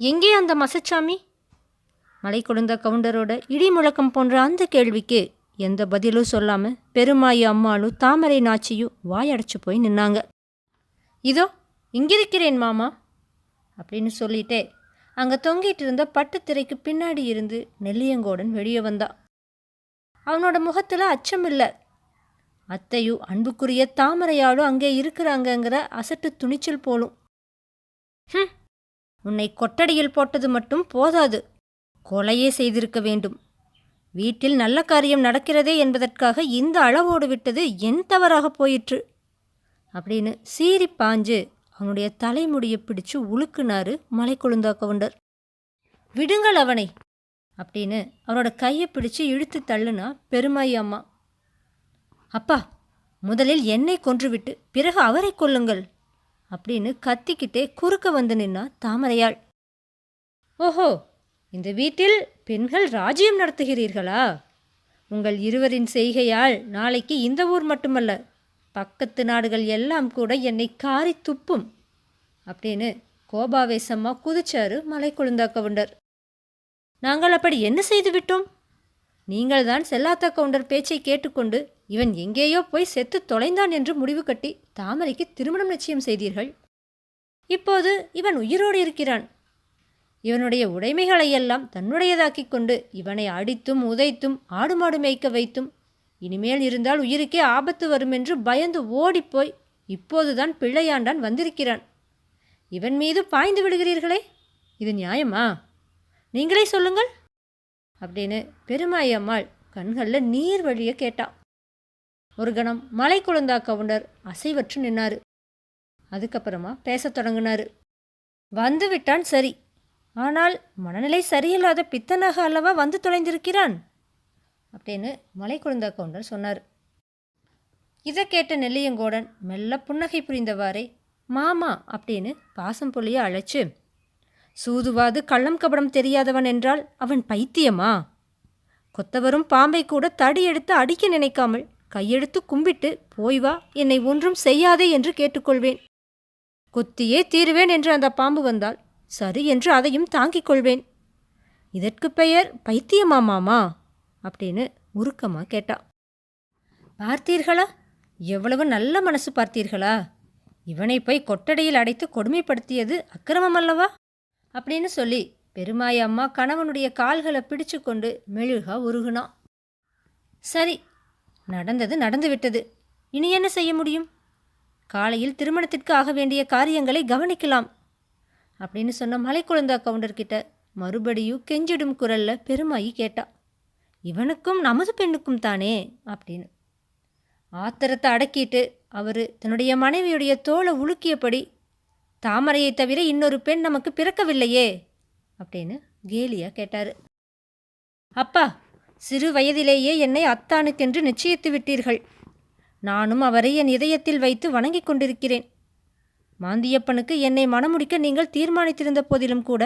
எங்கே அந்த மசச்சாமி? மலை கொடுந்த கவுண்டரோட இடி முழக்கம் போன்ற அந்த கேள்விக்கு எந்த பதிலும் சொல்லாமல் பெருமாயி அம்மாளும் தாமரை நாச்சியும் வாயடைச்சு போய் நின்னாங்க. இதோ இங்கிருக்கிறேன் மாமா அப்படின்னு சொல்லிட்டே அங்கே தொங்கிட்டு இருந்த பட்டுத்திரைக்கு பின்னாடி இருந்து நெல்லியங்கோடன் வெளியே வந்தா. அவனோட முகத்தில் அச்சம் இல்லை. அத்தையும் அன்புக்குரிய தாமரையாலும் அங்கே இருக்கிறாங்கங்கிற அசட்டு துணிச்சல் போலும். ஹம், உன்னை கொட்டடியில் போட்டது மட்டும் போதாது. கொலையே செய்திருக்க வேண்டும். வீட்டில் நல்ல காரியம் நடக்கிறதே என்பதற்காக இந்த அளவோடு விட்டது என் தவறாக போயிற்று. அப்படின்னு சீறி பாஞ்சு அவனுடைய தலைமுடியை பிடிச்சு உழுக்குனாரு மலை கொழுந்தா கவுண்டர். விடுங்கள் அவனை அப்படின்னு அவரோட கையை பிடிச்சு இழுத்து தள்ளுனா பெருமாயி அம்மா. அப்பா முதலில் என்னை கொன்றுவிட்டு பிறகு அவரை கொல்லுங்கள். அப்படின்னு கத்திக்கிட்டே குறுக்க வந்து நின்னா தாமரையாள். ஓஹோ இந்த வீட்டில் பெண்கள் ராஜ்யம் நடத்துகிறீர்களா? உங்கள் இருவரின் செய்கையால் நாளைக்கு இந்த ஊர் மட்டுமல்ல பக்கத்து நாடுகள் எல்லாம் கூட என்னை காரி துப்பும் அப்படின்னு கோபாவேசமா குதிச்சாரு மலை குழுந்தா கவுண்டர். நாங்கள் அப்படி என்ன செய்து விட்டோம் நீங்கள்தான் செல்லாத்தா கவுண்டர் பேச்சை கேட்டுக்கொண்டு இவன் எங்கேயோ போய் செத்து தொலைந்தான் என்று முடிவு கட்டி தாமரைக்கு திருமணம் நிச்சயம் செய்தீர்கள். இப்போது இவன் உயிரோடு இருக்கிறான். இவனுடைய உடைமைகளையெல்லாம் தன்னுடையதாக்கிக் கொண்டு இவனை அடித்தும் உதைத்தும் ஆடு மாடு மேய்க்க வைத்தும் இனிமேல் இருந்தால் உயிருக்கே ஆபத்து வரும் என்று பயந்து ஓடிப்போய் இப்போதுதான் பிள்ளையாண்டான் வந்திருக்கிறான். இவன் மீது பாய்ந்து விடுகிறீர்களே இது நியாயமா? நீங்களே சொல்லுங்கள். அப்படின்னு பெருமாய் அம்மாள் கண்களில் நீர் வழிய கேட்டா. ஒரு கணம் மலை குழந்தா கவுண்டர் அசைவற்று நின்னாரு. அதுக்கப்புறமா பேசத் தொடங்கினாரு. வந்து விட்டான் சரி. ஆனால் மனநிலை சரியில்லாத பித்தனாக அல்லவா வந்து தொலைந்திருக்கிறான்? அப்படின்னு மலை குழந்தா கவுண்டர் சொன்னார். இதை கேட்ட நெல்லியங்கோடன் மெல்ல புன்னகை புரிந்தவாறே மாமா அப்படின்னு பாசம் பொழிய அழைச்சு சூதுவாது கள்ளம் கபடம் தெரியாதவன் என்றால் அவன் பைத்தியமா? கொத்தவரும் பாம்பை கூட தடி எடுத்து அடிக்க நினைக்காமல் கையெடுத்து கும்பிட்டு போய் வா என்னை ஒன்றும் செய்யாதே என்று கேட்டுக்கொள்வேன். கொத்தியே தீருவேன் என்று அந்த பாம்பு வந்தால் சரி என்று அதையும் தாங்கிக் கொள்வேன். இதற்கு பெயர் பைத்தியமா மாமா அப்படின்னு உருக்கமாக கேட்டா. பார்த்தீர்களா? எவ்வளவு நல்ல மனசு பார்த்தீர்களா? இவனை போய் கொட்டடையில் அடைத்து கொடுமைப்படுத்தியது அக்கிரமம் அல்லவா? அப்படின்னு சொல்லி பெருமாய் அம்மா கணவனுடைய கால்களை பிடிச்சு கொண்டு மெழுகா உருகுனான் சரி நடந்தது நடந்துவிட்டது. இனி என்ன செய்ய முடியும்? காலையில் திருமணத்திற்கு ஆக வேண்டிய காரியங்களை கவனிக்கலாம். அப்படின்னு சொன்ன மலைக்குழந்தா கவுண்டர்கிட்ட மறுபடியும் கெஞ்சிடும் குரல்ல பெருமாயி கேட்டா இவனுக்கும் நமது பெண்ணுக்கும் தானே? அப்படின்னு. ஆத்திரத்தை அடக்கிட்டு அவர் தன்னுடைய மனைவியுடைய தோலை உலுக்கியபடி தாமரையை தவிர இன்னொரு பெண் நமக்கு பிறக்கவில்லையே? அப்படின்னு கேலியா கேட்டார். அப்பா சிறு வயதிலேயே என்னை அத்தானுக்கென்று நிச்சயித்து விட்டீர்கள். நானும் அவரை என் இதயத்தில் வைத்து வணங்கிக் கொண்டிருக்கிறேன். மாந்தியப்பனுக்கு என்னை மணமுடிக்க நீங்கள் தீர்மானித்திருந்த போதிலும் கூட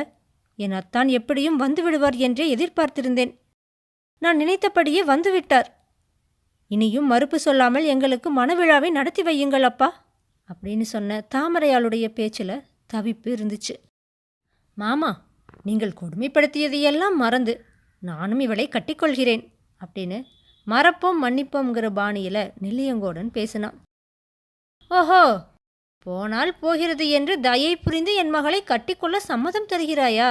என் அத்தான் எப்படியும் வந்து விடுவார் என்றே எதிர்பார்த்திருந்தேன். நான் நினைத்தபடியே வந்துவிட்டார். இனியும் மறுப்பு சொல்லாமல் எங்களுக்கு மனவிழாவை நடத்தி வையுங்கள் அப்பா அப்படின்னு சொன்ன தாமரையாளுடைய பேச்சில் தவிப்பு இருந்துச்சு. மாமா நீங்கள் கொடுமைப்படுத்தியதையெல்லாம் மறந்து நானும் இவளை கட்டிக்கொள்கிறேன் அப்படின்னு மறப்போம் மன்னிப்போம்ங்கிற பாணியில் நெல்லியங்கோடன் பேசினான். ஓஹோ போனால் போகிறது என்று தயை புரிந்து என் மகளை கட்டிக்கொள்ள சம்மதம் தருகிறாயா?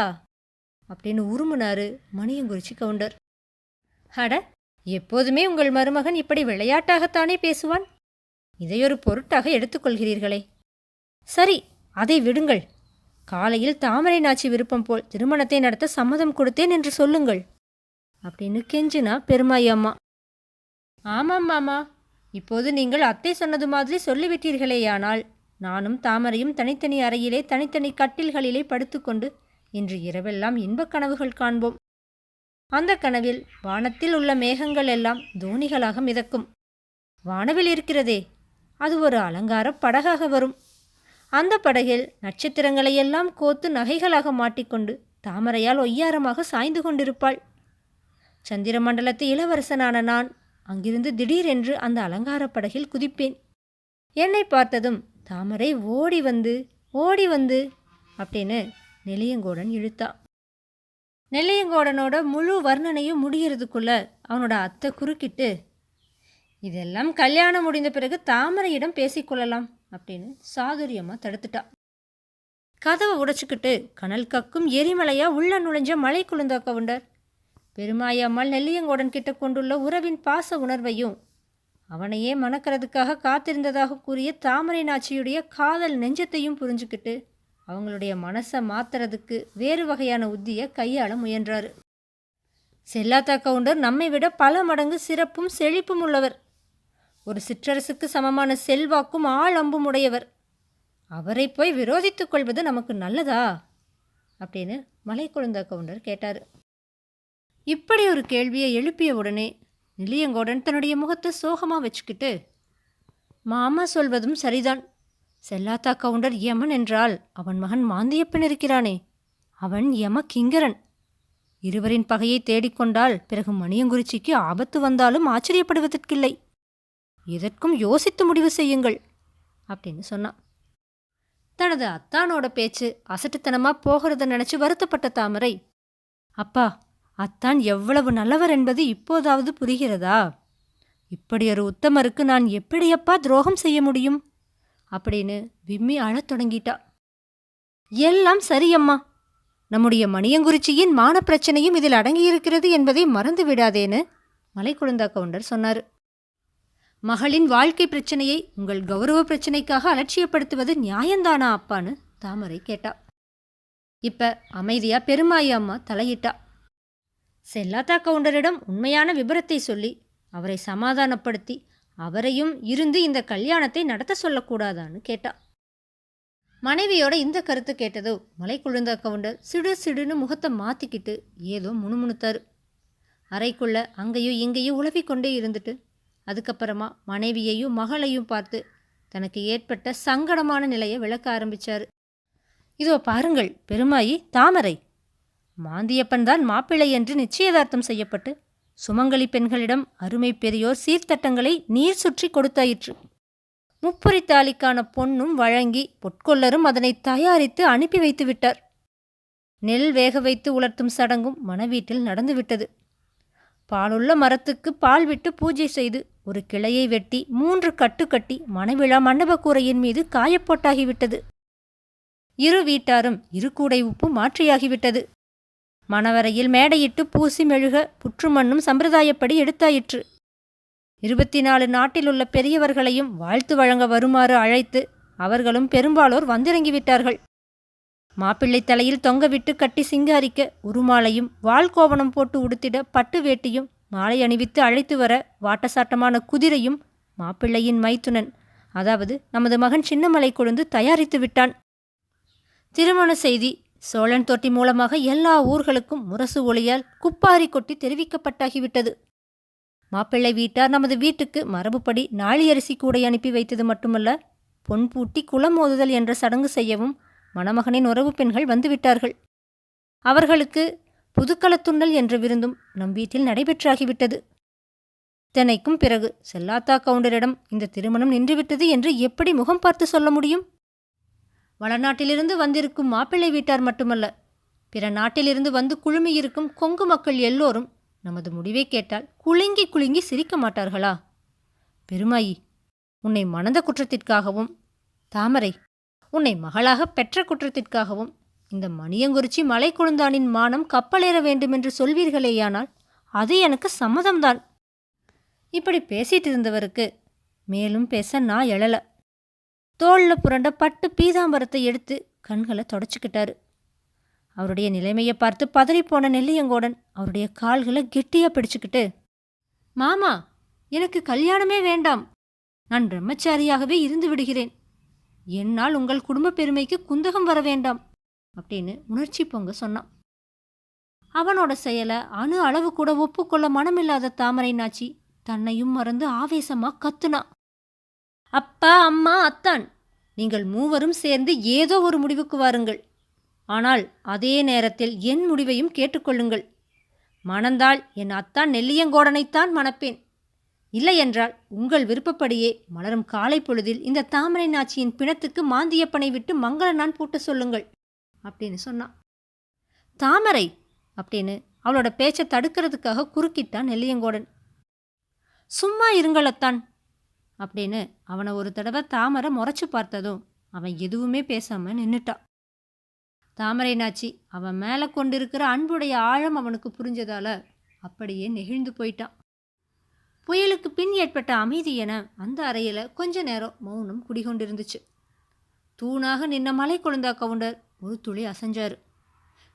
அப்படின்னு உருமுனாரு மணியங்குறிச்சி கவுண்டர். அட எப்போதுமே உங்கள் மருமகன் இப்படி விளையாட்டாகத்தானே பேசுவான்? இதையொரு பொருட்டாக எடுத்துக்கொள்கிறீர்களே. சரி அதை விடுங்கள். காலையில் தாமரை நாச்சி விருப்பம் போல் திருமணத்தை நடத்த சம்மதம் கொடுத்தேன் என்று சொல்லுங்கள். அப்படின்னு கெஞ்சினா பெருமாய் அம்மா. ஆமாம் மாமா இப்போது நீங்கள் அத்தை சொன்னது மாதிரி சொல்லிவிட்டீர்களேயானால் நானும் தாமரையும் தனித்தனி அறையிலே தனித்தனி கட்டில்களிலே படுத்துக்கொண்டு இன்று இரவெல்லாம் இன்பக் கனவுகள் காண்போம். அந்த கனவில் வானத்தில் உள்ள மேகங்கள் எல்லாம் தோணிகளாக மிதக்கும். வானவில் இருக்கிறதே அது ஒரு அலங்கார படகாக வரும். அந்த படகில் நட்சத்திரங்களையெல்லாம் கோத்து நகைகளாக மாட்டிக்கொண்டு தாமரையால் ஒய்யாரமாக சாய்ந்து கொண்டிருப்பாள். சந்திரமண்டலத்து இளவரசனான நான் அங்கிருந்து திடீரென்று அந்த அலங்கார படகில் குதிப்பேன். என்னை பார்த்ததும் தாமரை ஓடி வந்து ஓடி வந்து அப்படின்னு நெல்லியங்கோடன் இழுத்தா நெல்லியங்கோடனோட முழு வர்ணனையும் முடிகிறதுக்குள்ள அவனோட அத்தை குறுக்கிட்டு இதெல்லாம் கல்யாணம் முடிந்த பிறகு தாமரையிடம் பேசிக்கொள்ளலாம் அப்படின்னு சாதுரியமாக தடுத்துட்டா கதவை உடைச்சிக்கிட்டு கனல் கக்கும் எரிமலையா உள்ள நுழைஞ்ச மலை குழுந்தா கவுண்டர் பெருமாயம்மாள் நெல்லியங்கோடன் கிட்ட கொண்டுள்ள உறவின் பாச உணர்வையும் அவனையே மணக்கிறதுக்காக காத்திருந்ததாக கூறிய தாமரை நாச்சியுடைய காதல் நெஞ்சத்தையும் புரிஞ்சுக்கிட்டு அவங்களுடைய மனசை மாத்துறதுக்கு வேறு வகையான உத்தியை கையாள முயன்றார். செல்லாத்தா கவுண்டர் நம்மை விட பல மடங்கு சிறப்பும் செழிப்பும் உள்ளவர். ஒரு சிற்றரசுக்கு சமமான செல்வாக்கும் ஆள் அம்பும் உடையவர். அவரை போய் விரோதித்துக் கொள்வது நமக்கு நல்லதா? அப்படின்னு மலை குழந்த கவுண்டர் கேட்டார். இப்படி ஒரு கேள்வியை எழுப்பிய உடனே நிலியங்கோடன் தன்னுடைய முகத்தை சோகமாக வச்சுக்கிட்டு மாமா சொல்வதும் சரிதான். செல்லாத்தா கவுண்டர் யமன் என்றால் அவன் மகன் மாந்தியப்பன் இருக்கிறானே. அவன் யம கிங்கரன். இருவரின் பகையை தேடிக்கொண்டால் பிறகு மணியங்குறிச்சிக்கு ஆபத்து வந்தாலும் ஆச்சரியப்படுவதற்கில்லை. எதற்கும் யோசித்து முடிவு செய்யுங்கள் அப்படின்னு சொன்னான். தனது அத்தானோட பேச்சு அசட்டுத்தனமாக போகிறத நினச்சி வருத்தப்பட்ட தாமரை அப்பா அத்தான் எவ்வளவு நல்லவர் என்பது இப்போதாவது புரிகிறதா? இப்படி ஒரு உத்தமருக்கு நான் எப்படியப்பா துரோகம் செய்ய முடியும்? அப்படின்னு விம்மி அழத் தொடங்கிட்டா. எல்லாம் சரியம்மா. நம்முடைய மணியங்குறிச்சியின் மான பிரச்சனையும் இதில் அடங்கியிருக்கிறது என்பதை மறந்து விடாதேன்னு மலைக்குழுந்தா கவுண்டர் சொன்னார். மகளின் வாழ்க்கை பிரச்சனையை உங்கள் கௌரவ பிரச்சனைக்காக அலட்சியப்படுத்துவது நியாயந்தானா அப்பான்னு தாமரை கேட்டா. இப்ப அமைதியா பெருமாயி அம்மா தலையிட்டா. செல்லாத்தா கவுண்டரிடம் உண்மையான விபரத்தை சொல்லி அவரை சமாதானப்படுத்தி அவரையும் இருந்து இந்த கல்யாணத்தை நடத்த சொல்லக்கூடாதான்னு கேட்டா. மனைவியோட இந்த கருத்து கேட்டதோ மலை குழுந்த கவுண்டர் சிடு சிடுன்னு முகத்தை மாத்திக்கிட்டு ஏதோ முணுமுணுத்தாரு. அறைக்குள்ள அங்கேயும் இங்கேயும் உழவிக்கொண்டே இருந்துட்டு அதுக்கப்புறமா மனைவியையும் மகளையும் பார்த்து தனக்கு ஏற்பட்ட சங்கடமான நிலையை விளக்க ஆரம்பிச்சார். இதோ பாருங்கள் பெருமாயி தாமரை மாந்தியப்பன் தான் மாப்பிள்ளை என்று நிச்சயதார்த்தம் செய்யப்பட்டு சுமங்கலி பெண்களிடம் அருமை பெரியோர் சீர்தட்டங்களை நீர் சுற்றி கொடுத்தாயிற்று. முப்புரித்தாலிக்கான பொன்னும் வழங்கி பொற்கொள்ளரும் அதனை தயாரித்து அனுப்பி வைத்து விட்டார். நெல் வேக வைத்து உலர்த்தும் சடங்கும் மணவீட்டில் நடந்துவிட்டது பாலுள்ள மரத்துக்கு பால் விட்டு பூஜை செய்து ஒரு கிளையை வெட்டி மூன்று கட்டு கட்டி மணவிழா மண்டபக்கூரையின் மீது காயப்போட்டாகிவிட்டது. இரு வீட்டாரும் இரு கூடை உப்பு மாற்றியாகிவிட்டது. மணவரையில் மேடையிட்டு பூசி மெழுக புற்றுமண்ணும் சம்பிரதாயப்படி எடுத்தாயிற்று. இருபத்தி நாலு நாட்டிலுள்ள பெரியவர்களையும் வாழ்த்து வழங்க வருமாறு அழைத்து அவர்களும் பெரும்பாலோர் வந்திறங்கிவிட்டார்கள் மாப்பிள்ளை தலையில் தொங்கவிட்டு கட்டி சிங்காரிக்க உருமாலையும் வால்கோவணம் போட்டு உடுத்திட பட்டு வேட்டியும் மாலை அணிவித்து அழைத்து வர வாட்டசாட்டமான குதிரையும் மாப்பிள்ளையின் மைத்துனன் அதாவது நமது மகன் சின்னமலை கொழுந்து தயாரித்து விட்டான். திருமண செய்தி சோழன் தொட்டி மூலமாக எல்லா ஊர்களுக்கும் முரசு ஒளியால் குப்பாரி கொட்டி தெரிவிக்கப்பட்டாகிவிட்டது. மாப்பிள்ளை வீட்டார் நமது வீட்டுக்கு மரபுப்படி நாளியரிசி கூடை அனுப்பி வைத்தது மட்டுமல்ல பொன் பூட்டி குளம் ஓதுதல் என்ற சடங்கு செய்யவும் மணமகனின் உறவு பெண்கள் வந்துவிட்டார்கள். அவர்களுக்கு புதுக்களத்துண்டல் என்ற விருந்தும் நம் வீட்டில் நடைபெற்றாகிவிட்டது. இத்தனைக்கும் பிறகு செல்லாத்தா கவுண்டரிடம் இந்த திருமணம் நின்றுவிட்டது என்று எப்படி முகம் பார்த்து சொல்ல முடியும்? வளநாட்டிலிருந்து வந்திருக்கும் மாப்பிள்ளை வீட்டார் மட்டுமல்ல பிற நாட்டிலிருந்து வந்து குழுமியிருக்கும் கொங்கு மக்கள் எல்லோரும் நமது முடிவை கேட்டால் குலுங்கி குலுங்கி சிரிக்க மாட்டார்களா? பெருமாயி உன்னை மணந்த குற்றத்திற்காகவும் தாமரை உன்னை மகளாக பெற்ற குற்றத்திற்காகவும் இந்த மணியங்குறிச்சி மலை குழுந்தானின் மானம் கப்பலேற வேண்டுமென்று சொல்வீர்களேயானால் அது எனக்கு சம்மதம்தான். இப்படி பேசிட்டு இருந்தவருக்கு மேலும் பேச நான் எழல. தோளில் புரண்ட பட்டு பீதாம்பரத்தை எடுத்து கண்களை தொடச்சிக்கிட்டாரு. அவருடைய நிலைமையை பார்த்து பதறிப்போன நெல்லியங்கோடன் அவருடைய கால்களை கெட்டியாக பிடிச்சுக்கிட்டு மாமா எனக்கு கல்யாணமே வேண்டாம். நான் பிரம்மச்சாரியாகவே இருந்து விடுகிறேன். என்னால் உங்கள் குடும்ப பெருமைக்கு குந்தகம் வர வேண்டாம் அப்படின்னு உணர்ச்சி பொங்க சொன்னான். அவனோட செயலை அணு அளவு கூட ஒப்புக்கொள்ள மனமில்லாத தாமரை நாச்சி தன்னையும் மறந்து ஆவேசமாக கத்துனான். அப்பா அம்மா அத்தான். நீங்கள் மூவரும் சேர்ந்து ஏதோ ஒரு முடிவுக்கு வாருங்கள். ஆனால் அதே நேரத்தில் என் முடிவையும் கேட்டுக்கொள்ளுங்கள். மணந்தால் என் அத்தான் நெல்லியங்கோடனைத்தான் மணப்பேன். இல்லையென்றால் உங்கள் விருப்பப்படியே மலரும் காலை பொழுதில் இந்த தாமரை நாச்சியின் பிணத்துக்கு மாந்தியப்பனை விட்டு மங்கள நான் பூட்ட சொல்லுங்கள் அப்படின்னு சொன்னான் தாமரை அப்படின்னு அவளோட பேச்சை தடுக்கிறதுக்காக குறுக்கிட்டான் நெல்லியங்கோடன். சும்மா இருங்களத்தான் அப்படின்னு அவனை ஒரு தடவை தாமரை முறைச்சு பார்த்ததும் அவன் எதுவுமே பேசாம நின்னுட்டான். தாமரை நாச்சி அவன் மேலே கொண்டிருக்கிற அன்புடைய ஆழம் அவனுக்கு புரிஞ்சதால அப்படியே நெகிழ்ந்து போயிட்டான். புயலுக்கு பின் ஏற்பட்ட அமைதி என அந்த அறையில் கொஞ்ச நேரம் மௌனம் குடிகொண்டிருந்துச்சு. தூணாக நின்ன மலை கொழுந்தா கவுண்டர் ஒரு துளி அசைஞ்சாரு.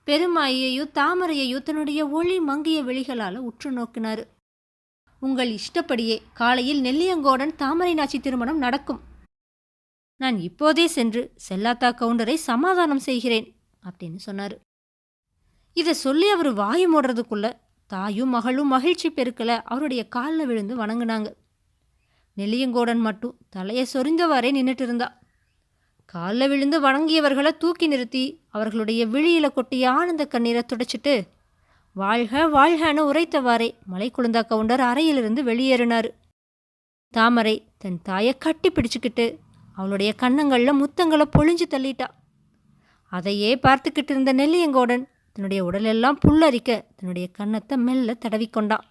பெருமாயையோ தாமரையையோ தன்னுடைய ஒளி மங்கிய வெளிகளால் உற்று நோக்கினாரு. உங்கள் இஷ்டப்படியே காலையில் நெல்லியங்கோடன் தாமரை நாச்சி திருமணம் நடக்கும். நான் இப்போதே சென்று செல்லாத்தா கவுண்டரை சமாதானம் செய்கிறேன் அப்படின்னு சொன்னார். இதை சொல்லி அவர் வாயு மூடுறதுக்குள்ள தாயும் மகளும் மகிழ்ச்சி பெருக்கல அவருடைய காலில் விழுந்து வணங்கினாங்க. நெல்லியங்கோடன் மட்டும் தலையை சொரிந்தவாறே நின்றுட்டு இருந்தா காலில் விழுந்து வணங்கியவர்களை தூக்கி நிறுத்தி அவர்களுடைய விழியில கொட்டிய ஆனந்த கண்ணீரை துடைச்சிட்டு வாழ்க வாழ்கன்னு உரைத்தவாறே மலை குழுந்தா கவுண்டர் அறையிலிருந்து வெளியேறினார். தாமரை தன் தாயை கட்டி பிடிச்சுக்கிட்டு அவளுடைய கன்னங்களில் முத்தங்களை பொழிஞ்சு தள்ளிட்டா. அதையே பார்த்துக்கிட்டு இருந்த நெல்லியங்கோடன் தன்னுடைய உடலெல்லாம் புல்லரிக்க தன்னுடைய கன்னத்தை மெல்ல தடவிக்கொண்டான்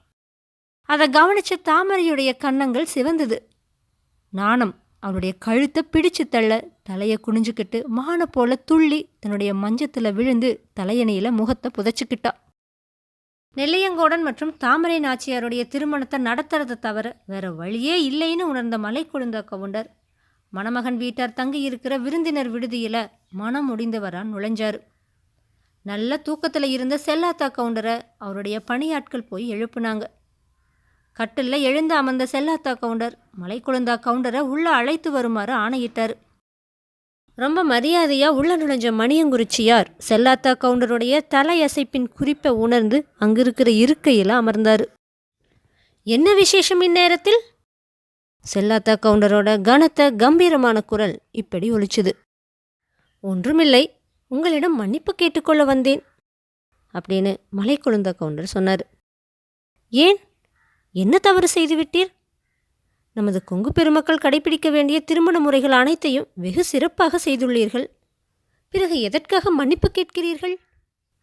அதை கவனிச்ச தாமரையுடைய கன்னங்கள் சிவந்தது. நாணம் அவளுடைய கழுத்தை பிடிச்சு தள்ள தலையை குனிஞ்சுக்கிட்டு மானை போல துள்ளி தன்னுடைய மஞ்சத்தில் விழுந்து தலையணையில் முகத்தை புதைச்சிக்கிட்டா. நெல்லையங்கோடன் மற்றும் தாமரை நாச்சியாருடைய திருமணத்தை நடத்துறது தவிர வேற வழியே இல்லைன்னு உணர்ந்த மலை குழுந்த கவுண்டர். மணமகன் வீட்டார் தங்கி இருக்கிற விருந்தினர் விடுதியில் மனம் முடிந்தவரா நுழைஞ்சார். நல்ல தூக்கத்தில் இருந்த செல்லாத்தா கவுண்டரை அவருடைய பணியாட்கள் போய் எழுப்புனாங்க. கட்டிலில் எழுந்து அமர்ந்த செல்லாத்தா கவுண்டர் மலை குழந்தா கவுண்டரை உள்ளே அழைத்து வருமாறு ஆணையிட்டார். ரொம்ப மரியாதையாக உள்ள நுழைஞ்ச மணியங்குறிச்சியார் செல்லாத்தா கவுண்டருடைய தலையசைப்பின் குறிப்பை உணர்ந்து அங்கிருக்கிற இருக்கையில் அமர்ந்தார். என்ன விசேஷம் இந்நேரத்தில்? செல்லாத்தா கவுண்டரோட கனத்த கம்பீரமான குரல் இப்படி ஒழிச்சுது ஒன்றுமில்லை உங்களிடம் மன்னிப்பு கேட்டுக்கொள்ள வந்தேன் அப்படின்னு மலைக்குழுந்த கவுண்டர் சொன்னார். ஏன்? என்ன தவறு செய்துவிட்டீர்? நமது கொங்கு பெருமக்கள் கடைபிடிக்க வேண்டிய திருமண முறைகள் அனைத்தையும் வெகு சிறப்பாக செய்துள்ளீர்கள். பிறகு எதற்காக மன்னிப்பு கேட்கிறீர்கள்?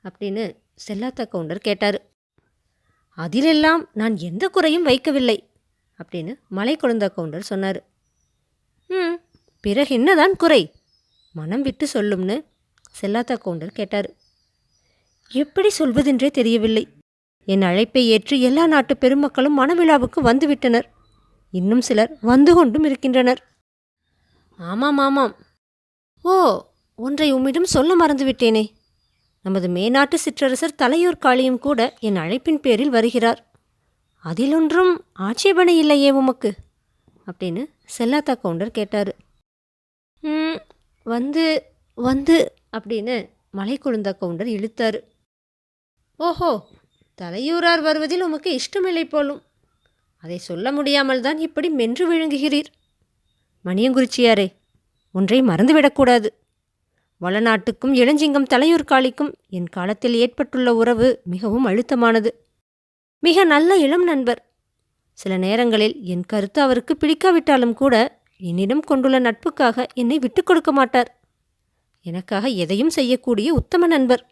அப்படின்னு செல்லாத்தா கவுண்டர் கேட்டார். அதிலெல்லாம் நான் எந்த குறையும் வைக்கவில்லை அப்படின்னு மலை கொழுந்தா கவுண்டர் சொன்னார். ம் பிறகு என்னதான் குறை? மனம் விட்டு சொல்லும்னு செல்லாத்தா கவுண்டர் கேட்டார். எப்படி சொல்வதென்றே தெரியவில்லை. என் அழைப்பை ஏற்று எல்லா நாட்டு பெருமக்களும் மனவிழாவுக்கு வந்துவிட்டனர். இன்னும் சிலர் வந்து கொண்டும் இருக்கின்றனர். ஆமாம் ஆமாம். ஓ ஒன்றை உம்மிடம் சொல்ல மறந்துவிட்டேனே. நமது மேநாட்டு சிற்றரசர் தலையூர் காளியும் கூட என் அழைப்பின் பேரில் வருகிறார். அதிலொன்றும் ஆட்சேபனை இல்லையே உமக்கு? அப்படின்னு செல்லாத்தா கவுண்டர் கேட்டார். ம் வந்து வந்து அப்படின்னு மலை கொழுந்த கவுண்டர் இழுத்தார். ஓஹோ தலையூரார் வருவதில் உமக்கு இஷ்டமில்லை போலும். அதை சொல்ல முடியாமல் தான் இப்படி மென்று விழுங்குகிறீர். மணியங்குறிச்சியாரே ஒன்றை மறந்துவிடக்கூடாது. வளநாட்டுக்கும் இளஞ்சிங்கம் தலையூர் காளிக்கும் என் காலத்தில் ஏற்பட்டுள்ள உறவு மிகவும் அழுத்தமானது. மிக நல்ல இளம் நண்பர். சில நேரங்களில் என் கருத்து அவருக்கு பிடிக்காவிட்டாலும் கூட என்னிடம் கொண்டுள்ள நட்புக்காக என்னை விட்டுக் கொடுக்க மாட்டார். எனக்காக எதையும் செய்யக்கூடிய உத்தம நண்பர்.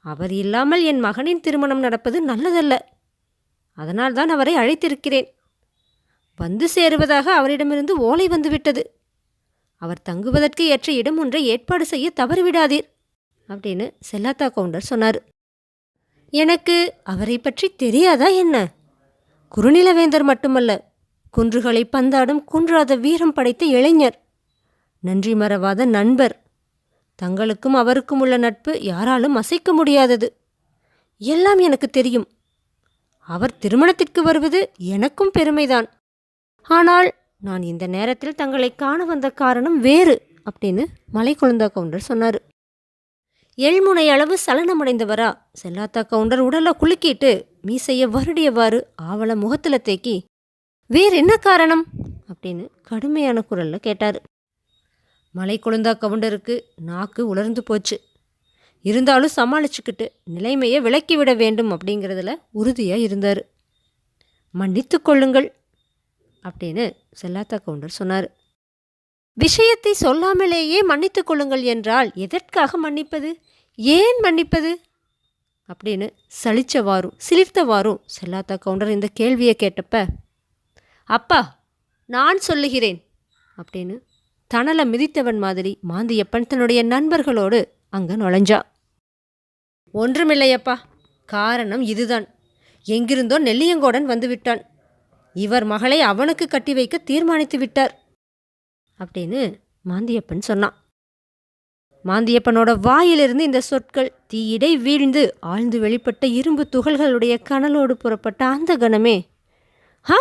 அவர் இல்லாமல் என் மகனின் திருமணம் நடப்பது நல்லதல்ல. அதனால்தான் அவரை அழைத்திருக்கிறேன். வந்து சேருவதாக அவரிடமிருந்து ஓலை வந்துவிட்டது. அவர் தங்குவதற்கு ஏற்ற இடம் ஒன்றை ஏற்பாடு செய்ய தவறிவிடாதீர் அப்படின்னு செல்லாத்தா கவுண்டர் சொன்னார். எனக்கு அவரை பற்றி தெரியாதா என்ன? குறுநிலவேந்தர் மட்டுமல்ல குன்றுகளை பந்தாடும் குன்றாத வீரம் படைத்த இளைஞர் நன்றி மறவாத நண்பர் தங்களுக்கும் அவருக்கும் உள்ள நட்பு யாராலும் அசைக்க முடியாதது. எல்லாம் எனக்கு தெரியும். அவர் திருமணத்திற்கு வருவது எனக்கும் பெருமைதான். ஆனால் நான் இந்த நேரத்தில் தங்களை காண வந்த காரணம் வேறு அப்படின்னு மலை குழந்தா கவுண்டர் சொன்னார். எள்முனை அளவு சலனமடைந்தவரா? செல்லாத்தா கவுண்டர் உடலை குலுக்கிட்டு மீசைய வருடியவாறு ஆவல முகத்தில் தேக்கி வேற என்ன காரணம்? அப்படின்னு கடுமையான குரல்ல கேட்டார். மலை குழந்தா கவுண்டருக்கு நாக்கு உலர்ந்து போச்சு. இருந்தாலும் சமாளிச்சுக்கிட்டு நிலைமையை விலக்கிவிட வேண்டும் அப்படிங்கிறதுல உறுதியாக இருந்தார். மன்னித்து கொள்ளுங்கள் அப்படின்னு செல்லாத்தா கவுண்டர் சொன்னார். விஷயத்தை சொல்லாமலேயே மன்னித்து கொள்ளுங்கள் என்றால் எதற்காக மன்னிப்பது? ஏன் மன்னிப்பது? அப்படின்னு சலிச்சவாறும் சிலிர்த்தவாரும் செல்லாத்தா கவுண்டர் இந்த கேள்வியை கேட்டப்ப அப்பா நான் சொல்லுகிறேன் அப்படின்னு தணலை மிதித்தவன் மாதிரி மாந்தியப்பன் தன்னுடைய நண்பர்களோடு அங்கே நுழைஞ்சா. ஒன்றுமில்லையப்பா. காரணம் இதுதான். எங்கிருந்தோ நெல்லியங்கோடன் வந்துவிட்டான். இவர் மகளை அவனுக்கு கட்டி வைக்க தீர்மானித்து விட்டார். அப்படின்னு மாந்தியப்பன் சொன்னான். மாந்தியப்பனோட வாயிலிருந்து இந்த சொற்கள் தீயிடை வீழ்ந்து ஆழ்ந்து வெளிப்பட்ட இரும்பு துகள்களுடைய கனலோடு புறப்பட்ட அந்த கணமே. ஹா?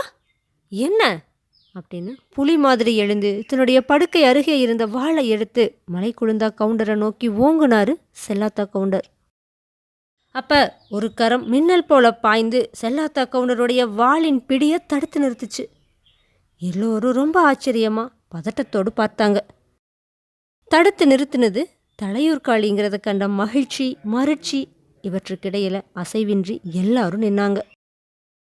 என்ன? அப்படின்னு புலி மாதிரி எழுந்து தன்னுடைய படுக்கை அருகே இருந்த வாளை எடுத்து மலை குழுந்தா கவுண்டரை நோக்கி ஓங்குனாரு செல்லாத்தா கவுண்டர். அப்ப ஒரு கரம் மின்னல் போல பாய்ந்து செல்லாத்தா கவுண்டருடைய வாளின் பிடியை தடுத்து நிறுத்துச்சு. எல்லோரும் ரொம்ப ஆச்சரியமா பதட்டத்தோடு பார்த்தாங்க. தடுத்து நிறுத்தினது தலையூர்காளிங்கிறத கண்ட மகிழ்ச்சி மறுச்சி இவற்றுக்கிடையில் அசைவின்றி எல்லாரும் நின்னாங்க.